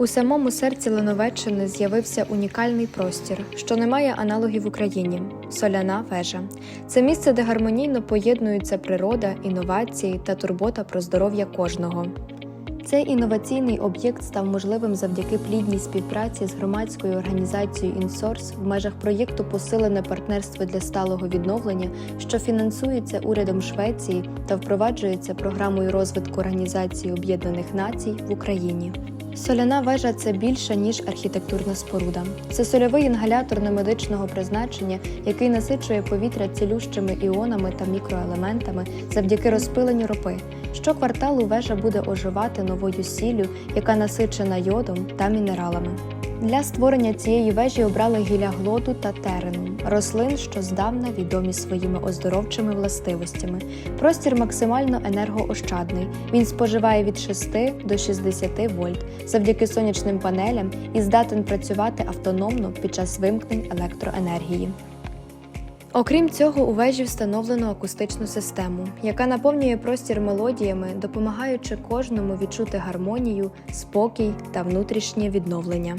У самому серці Лановеччини з'явився унікальний простір, що не має аналогів в Україні соляна вежа. Це місце, де гармонійно поєднуються природа, інновації та турбота про здоров'я кожного. Цей інноваційний об'єкт став можливим завдяки плідній співпраці з громадською організацією «Інсорс» в межах проєкту Посилене партнерство для сталого відновлення, що фінансується урядом Швеції та впроваджується програмою розвитку Організації Об'єднаних Націй в Україні. Соляна вежа це більше ніж архітектурна споруда. Це сольовий інгалятор немедичного призначення, який насичує повітря цілющими іонами та мікроелементами завдяки розпиленню ропи. Щокварталу вежа буде оживати новою сіллю, яка насичена йодом та мінералами. Для створення цієї вежі обрали гілля глоду та терену, рослин, що здавна відомі своїми оздоровчими властивостями. Простір максимально енергоощадний. Він споживає від 6 до 60 вольт завдяки сонячним панелям і здатен працювати автономно під час вимкнень електроенергії. Окрім цього, у вежі встановлено акустичну систему, яка наповнює простір мелодіями, допомагаючи кожному відчути гармонію, спокій та внутрішнє відновлення.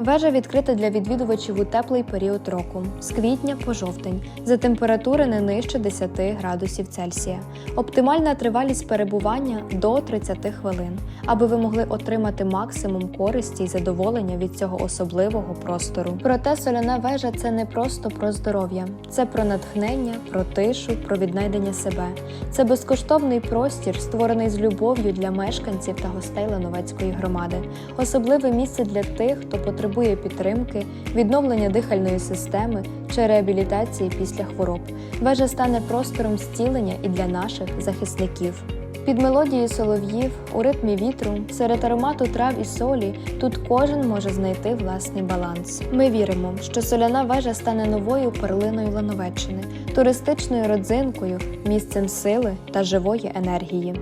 Вежа відкрита для відвідувачів у теплий період року з квітня по жовтень за температури не нижче 10 градусів Цельсія. Оптимальна тривалість перебування до 30 хвилин, аби ви могли отримати максимум користі і задоволення від цього особливого простору. Проте соляна вежа це не просто про здоров'я, це про натхнення, про тишу, про віднайдення себе. Це безкоштовний простір, створений з любов'ю для мешканців та гостей Лановецької громади, особливе місце для тих, хто потребує підтримки, відновлення дихальної системи чи реабілітації після хвороб. Вежа стане простором зцілення і для наших захисників. Під мелодією солов'їв, у ритмі вітру, серед аромату трав і солі, тут кожен може знайти власний баланс. Ми віримо, що соляна вежа стане новою перлиною Лановеччини, туристичною родзинкою, місцем сили та живої енергії.